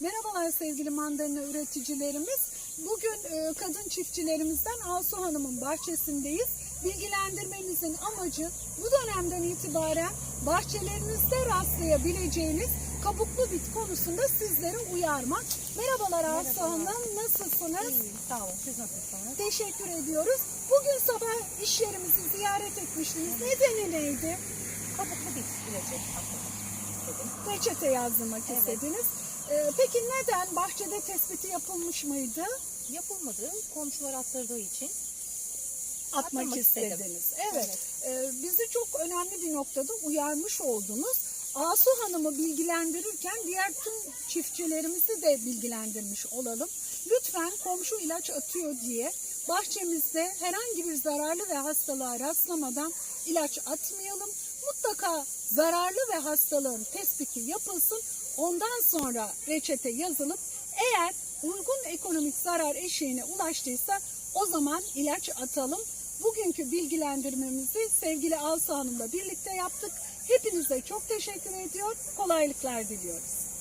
Merhabalar sevgili mandalina üreticilerimiz. Bugün e, kadın çiftçilerimizden Asu Hanım'ın bahçesindeyiz. Bilgilendirmemizin amacı bu dönemden itibaren bahçelerinizde rastlayabileceğiniz kabuklu bit konusunda sizleri uyarmak. Merhabalar Asu Hanım, nasılsınız? İyiyim, sağ olun. Siz nasılsınız? Teşekkür ediyoruz. Bugün sabah iş yerimizi ziyaret etmiştiniz. Nedeni neydi? Kabuklu bir sürecek aslında. Reçete yazdırmak Evet. istediniz. E, peki neden? Bahçede tespiti yapılmış mıydı? Yapılmadı. Komşular attırdığı için. atmak Atmak istedim. istediniz. Evet. Ee, bizi çok önemli bir noktada uyarmış oldunuz. Asu Hanım'ı bilgilendirirken diğer tüm çiftçilerimizi de bilgilendirmiş olalım. Lütfen komşu ilaç atıyor diye bahçemizde herhangi bir zararlı ve hastalığa rastlamadan ilaç atmayalım. Mutlaka zararlı ve hastalığın tespiti yapılsın. Ondan sonra reçete yazılıp eğer uygun ekonomik zarar eşiğine ulaştıysa o zaman ilaç atalım. Bugünkü bilgilendirmemizi sevgili Alsa Hanım'la birlikte yaptık. Hepinize çok teşekkür ediyor. Kolaylıklar diliyoruz.